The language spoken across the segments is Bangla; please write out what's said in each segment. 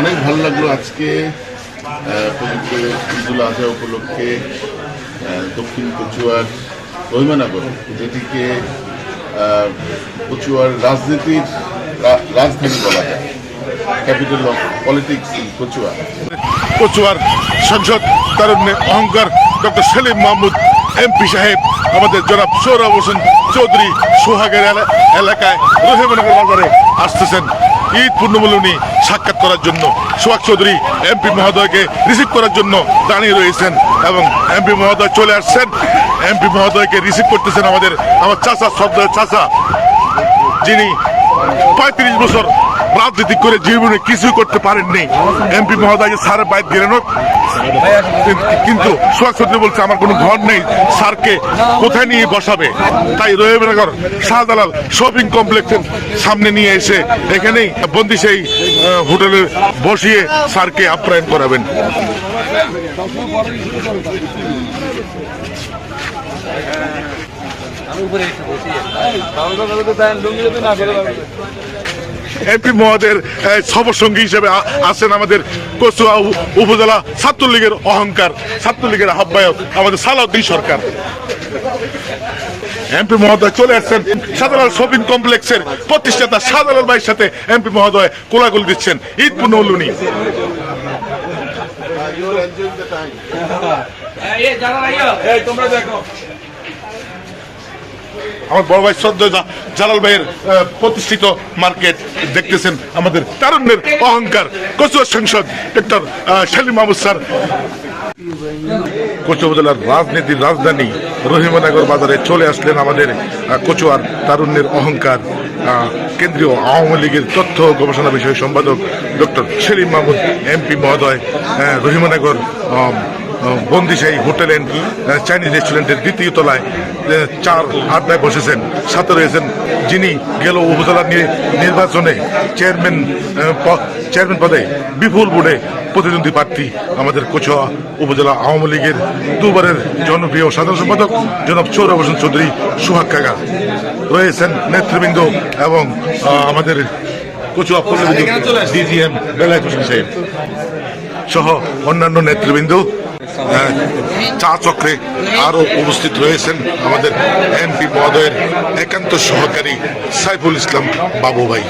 অনেক ভালো লাগল আজকে পবিত্র ঈদুল আজহা উপলক্ষে দক্ষিণ কচুয়ার রহিমানগর যেটিকে কচুয়ার রাজনীতির রাজধানী বলা যায়। Capital of politics in Kachua. কচুয়ার সংসদ তারুণ্যের অহংকার, ডক্টর সেলিম মাহমুদ, এমপি সাহেব, আমাদের জনাব সৌরভ হোসেন চৌধুরী সোহাগের এলাকায় রহিমনগর বাজারে আসতেছেন। ঈদ পূর্ণমূলনী সাক্ষাৎ করার জন্য। সোহাগ চৌধুরী এমপি মহোদয়কে রিসিভ করার জন্য দাঁড়িয়ে রয়েছেন এবং এমপি মহোদয় চলে আসছেন। এমপি মহোদয়কে রিসিভ করতেছেন আমাদের, আমার চাচা শব্দ চাচা, যিনি পঁয়ত্রিশ বছর রাজনীতি করে জীবনে কিছু করতে পারেননি। এমপি মহোদয়কে স্যার বাইর গেলেন, কিন্তু সোহাগ বলছে, আমার কোনো ঘর নেই, স্যারকে কোথায় নিয়ে বসাবে? তাই রহিমনগর শাহজালাল শপিং কমপ্লেক্সের সামনে নিয়ে এসে এখানেই বন্দি সেই হোটেলে বসিয়ে স্যারকে আপ্যায়ন করাবেন। এমপি মহোদয়ের সবসঙ্গী হিসেবে আছেন আমাদের কচুয়া উপজেলা ছাত্রলীগের অহংকার ছাত্রলীগের আহ্বায়ক আমাদের সালাউদ্দিন সরকার। এমপি মহোদয় চলে আসছেন শাহজালাল শপিং কমপ্লেক্সের প্রতিষ্ঠাতা শাহজালাল ভাইয়ের সাথে এমপি মহোদয় কোলাগুল দিচ্ছেন ঈদ পূর্ণ উল্লুনি আমার বড় ভাই শ্রদ্ধা জালাল ভাইয়ের প্রতিষ্ঠিত মার্কেট দেখতেছেন আমাদের তারুণ্যের অহংকার। কচুয়া সংসদ ডক্টর সেলিম মাহমুদ স্যার। কচুয়া উপজেলার রাজনীতির রাজধানী রহিমনগর বাজারে চলে আসলেন আমাদের কচুয়ার তারুণ্যের অহংকার। কেন্দ্রীয় আওয়ামী লীগের তথ্য গবেষণা বিষয়ক সম্পাদক ডক্টর সেলিম মাহমুদ, এমপি মহোদয় Rahimnagar Bandishahi hotel and Chinese রেস্টুরেন্টের দ্বিতীয় তলায় চার আড্ডায় বসেছেন সাথে রয়েছেন যিনি গেল উপজেলা নির্বাচনে চেয়ারম্যান চেয়ারম্যান পদে বিপুল বোর্ডে প্রতিদ্বন্দ্বী প্রার্থী আমাদের কোচুয়া উপজেলা আওয়ামী লীগের দুবারের জনপ্রিয় সাধারণ সম্পাদক জনাব হোসেন চৌধুরী সুহাগ কাকা রয়েছেন নেতৃবৃন্দ এবং আমাদের কচুয়া ডিজিএম বেলায় হোসেন সাহেব সহ অন্যান্য নেতৃবৃন্দ। চা চক্রে আরও উপস্থিত রয়েছেন আমাদের এমপি মহোদয়ের একান্ত সহকারী সাইফুল ইসলাম বাবু ভাই।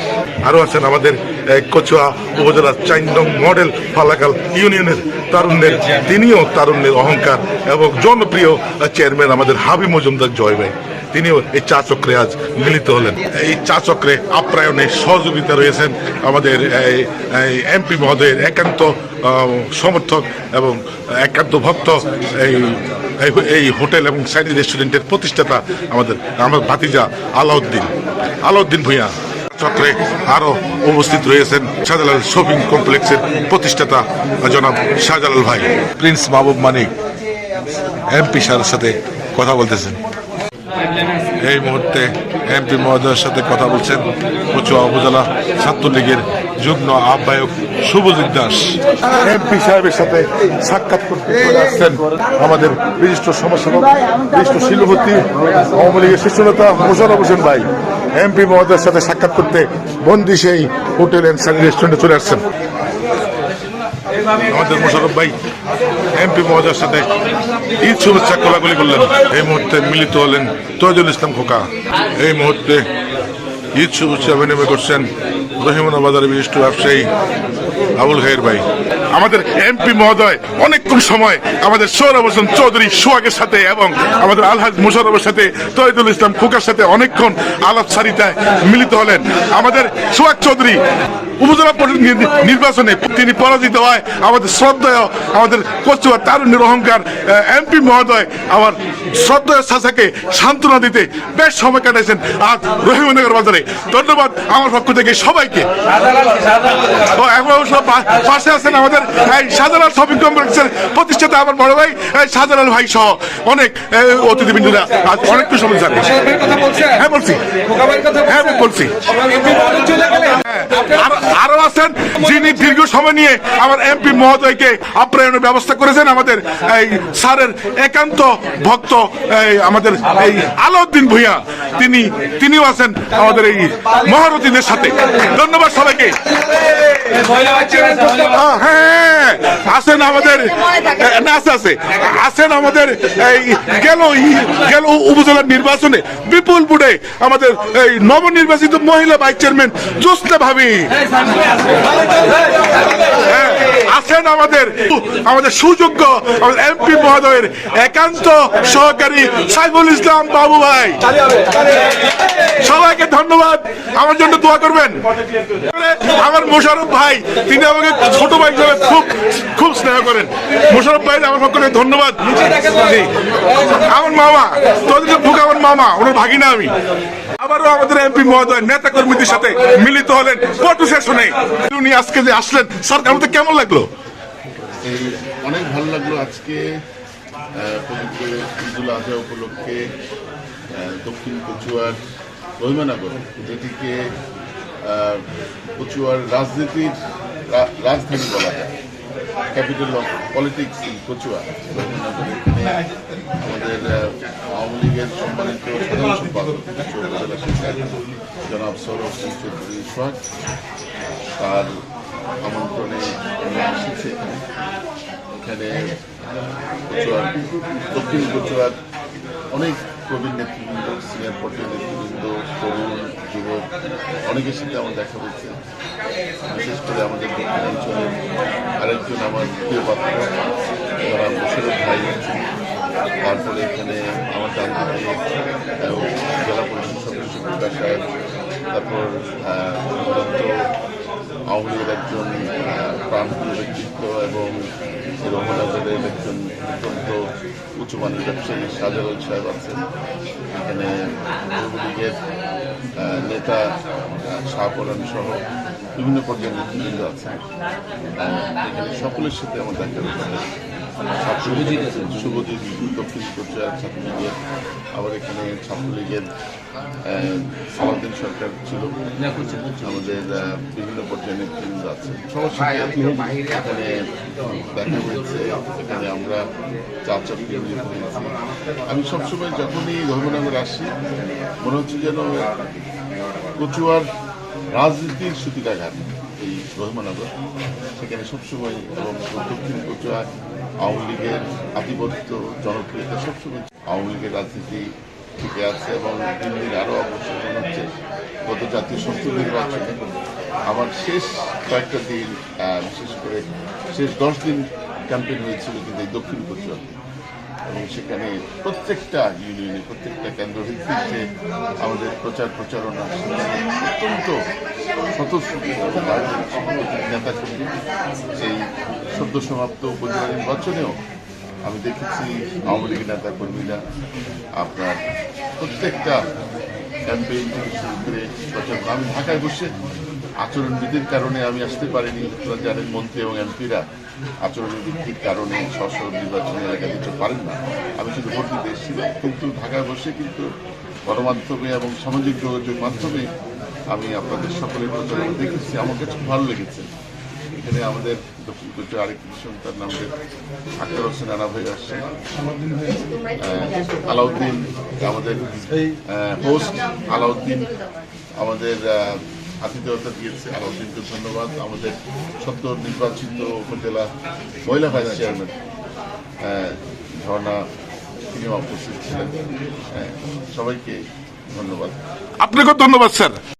আরও আছেন আমাদের কচুয়া উপজেলার চাইন্দং মডেল ফালাকাল ইউনিয়নের তারুণ্যের, তিনিও তারুণ্যের অহংকার এবং জনপ্রিয় চেয়ারম্যান আমাদের হাবি মজুমদার জয় ভাই। তিনিও এই চা চক্রে আজ মিলিত হলেন। এই চা চক্রে আপ্যায়নে সহযোগিতা রয়েছেন আমাদের এমপি মহোদয়ের একান্ত সমর্থক এবং একান্ত ভক্ত এই, এই- হোটেল এবং সাইনি রেস্টুরেন্টের প্রতিষ্ঠাতা আমাদের আমার ভাতিজা আলাউদ্দিন। আলাউদ্দিন ভূঁইয়া চক্রে আরও উপস্থিত রয়েছেন শাহজালাল শপিং কমপ্লেক্সের প্রতিষ্ঠাতা জনাব শাহজালাল ভাই। প্রিন্স মাহবুব মানিক, এমপি স্যারের সাথে কথা বলতেছেন। এই মুহূর্তে এমপি মহোদয়ের সাথে কথা বলছেন কচুয়া উপজেলা ছাত্রলীগের যুগ্ম আহ্বায়ক শুভজিৎ দাস। এমপি সাহেবের সাথে সাক্ষাৎ করতে আসছেন আমাদের বিশিষ্ট সমাজসেবক, বিশিষ্ট শিল্পপতি, আওয়ামী লীগের শীর্ষ নেতা মোশারফ হোসেন ভাই। এমপি মহোদয়ের সাথে সাক্ষাৎ করতে বন্দি সেই হোটেল অ্যান্ড রেস্টুরেন্টে চলে আসছেন। আমাদের মোশারফ ভাই, এমপি মহোদয়ের সাথে ঈদ শুভেচ্ছা কোলাগুলি করলেন। এই মুহূর্তে মিলিত হলেন তৈজুল ইসলাম খোকা। এই মুহূর্তে ঈদ শুভেচ্ছা বিনিময় করছেন রহিমনা বাজারের বিশিষ্ট ব্যবসায়ী আবুল খাইর ভাই। আমাদের এমপি মহোদয়, অনেকক্ষণ সময় আমাদের সৌরভ হোসেন চৌধুরী সোহাগের সাথে এবং আমাদের আলহাজ মোশারফের সাথে তৈদুল ইসলাম খোকার সাথে অনেকক্ষণ আলাপ সারিতায় মিলিত হলেন। আমাদের সোহাগ চৌধুরী উপজেলা পরিষদ নির্বাচনে তিনি পরাজিত হয়। আমাদের শ্রদ্ধেয় আমাদের কচুয়া তারুণ্যের অহংকার এমপি মহোদয় আমার শ্রদ্ধেয় চাচাকে সান্ত্বনা দিতে বেশ সময় কাটাইছেন আজ রহিমনগর বাজারে। ধন্যবাদ আমার পক্ষ থেকে সবাইকে। এখন অবশ্য পাশে আছেন আমাদের এই শাহজালাল শপিং কমপ্লেক্সের প্রতিষ্ঠাতা আমার বড় ভাই এই শাহজালাল ভাই সহ অনেক অতিথিবৃন্দরা। আজ অনেক কিছু সময় জানে হ্যাঁ বলছি। হ্যাঁ বলছি। আর- আরও আছেন যিনি দীর্ঘ সময় নিয়ে আমার এমপি মহোদয়কে আপ্যায়নের ব্যবস্থা করেছেন আমাদের এই স্যারের একান্ত ভক্ত এই আমাদের এই আলাউদ্দিন ভূঁইয়া। তিনি তিনিও আছেন আমাদের এই মহারথীদের সাথে। ধন্যবাদ সবাইকে। আহ, হ্যাঁ। আছেন আমাদের আছে আছে। আছেন আমাদের এই গেল গেল উপজেলার নির্বাচনে বিপুল বুড়ে আমাদের এই নবনির্বাচিত মহিলা ভাইস চেয়ারম্যান জোসনা ভাবি। হ্যাঁ, আছেন আমাদের আমাদের সুযোগ্য আমাদের এমপি মহোদয়ের একান্ত সহকারী সাইফুল ইসলাম বাবু ভাই। সবাইকে ধন্যবাদ আমার জন্য দোয়া করবেন। আমার মোশারফ ভাই তিনি আমাকে ছোট ভাই হিসাবে খুব খুব স্নেহ করেন। মোশারফ ভাই, আমার পক্ষ থেকে ধন্যবাদ আমার মামা তোদের ঢুকে আমার মামা, ওনার ভাগিনা আমি। আবারও আমাদের এমপি মহোদয় নেতা কর্মীদের সাথে মিলিত হলেন পটু সেশনে। উনি আজকে যে আসলেন স্যার আমাদের কেমন লাগল? অনেক ভালো লাগল আজকে পবিত্র ঈদুল আজহা উপলক্ষে দক্ষিণ কচুয়ার রহিমানগর যেটিকে কচুয়ার রাজনীতির রাজধানী বলা যায়। ক্যাপিটাল অফ পলিটিক্স কচুয়া আমাদের আওয়ামী লীগের সম্মানিত সাধারণ সম্পাদক জনাব সৌরভ সিং চৌধুরী সোহাগ। তার আমন্ত্রণে আমি এসেছি এখানে, কচুয়ার, দক্ষিণ কচুয়ার অনেক প্রবীণ নেতৃবৃন্দ, সিনিয়র পর্যায়ের নেতৃবৃন্দ, তরুণ অনেকের সাথে আমার দেখা হচ্ছে বিশেষ করে আমাদের দক্ষিণাঞ্চলের আরেকজন আমার প্রিয় পাত্র যারা মোশারফ ভাই তারপরে এখানে আমার ডান আহ, জেলা পরিষদ সদস্য সাহেব। তারপর আওয়ামী লীগের একজন আহ, প্রাণপ্রিয় ব্যক্তিত্ব এবং রহমানগরের একজন অত্যন্ত উচ্চমানের ব্যবসায়ী সাজারুল সাহেব আছেন এখানে যুবলীগের নেতা শাহপরান সহ বিভিন্ন পর্যায়ের নেতৃবৃন্দ আছেন এখানে সকলের সাথে আমার দেখা হয়েছে ছাত্রলীগ শুভজিৎ দক্ষিণ কোচবিহার ছাত্রলীগের আবার এখানে ছাত্রলীগের আহ, সরকার ছিল। আমাদের বিভিন্ন পর্যায়ে নেতৃবৃন্দ আছে। সবার সাথে এখানে দেখা হয়েছে এখানে আমরা চা চাপড়ি মিলিত আমি সবসময় যখনই ধর্মনগর আসি মনে হচ্ছে যেন কচুয়ার রাজনীতির সুতিকাঘাত এই রহমানগর সেখানে সবসময় এবং দক্ষিণ কচুয়া আওয়ামী লীগের আধিপত্য জনপ্রিয়তা সবসময় আওয়ামী লীগের রাজনীতি টিকে আছে এবং দিন দিন আরও অগ্রসর হচ্ছে। গত জাতীয় সংসদ নির্বাচনে আমার শেষ কয়েকটা দিন বিশেষ করে শেষ দশ দিন ক্যাম্পেইন হয়েছিল কিন্তু এই দক্ষিণ কচুয়া এবং সেখানে প্রত্যেকটা ইউনিয়নে প্রত্যেকটা কেন্দ্র যে আমাদের প্রচার প্রচারণা অত্যন্ত স্বতঃস্ফূর্ত। নেতা কর্মী সেই সদ্য সমাপ্ত উপজেলা নির্বাচনেও আমি দেখেছি আওয়ামী লীগের নেতা কর্মীরা আপনার প্রত্যেকটা ক্যাম্পেইন থেকে শুরু করে আমি ঢাকায় বসে আচরণবিধির কারণে আমি আসতে পারিনি। জানেন মন্ত্রী এবং এমপিরা আচরণবিধির কারণে সশস্ত্র নির্বাচনী এলাকা দিতে পারেন না। আমি শুধু ভোট দিতে এসেছিলাম। কিন্তু ঢাকায় বসে কিন্তু গণমাধ্যমে এবং সামাজিক যোগাযোগ মাধ্যমে আমি আপনাদের সকলের প্রচারণা দেখেছি। আমার কাছে খুব ভালো লেগেছে। এখানে আমাদের দক্ষিণ কোচে আরেকটি সন্তান আমাদের আক্তার হোসেন আনা ভাই আসছেন আহ, আলাউদ্দিন আমাদের হোস্ট আলাউদ্দিন আমাদের আতিথেয়তা দিয়েছে। আলাউদ্দিনকে ধন্যবাদ। আমাদের সদ্য নির্বাচিত উপজেলা মহিলা ভাইস চেয়ারম্যান ঝর্ণা তিনি উপস্থিত ছিলেন। আহ, সবাইকে ধন্যবাদ। আপনাকেও ধন্যবাদ স্যার।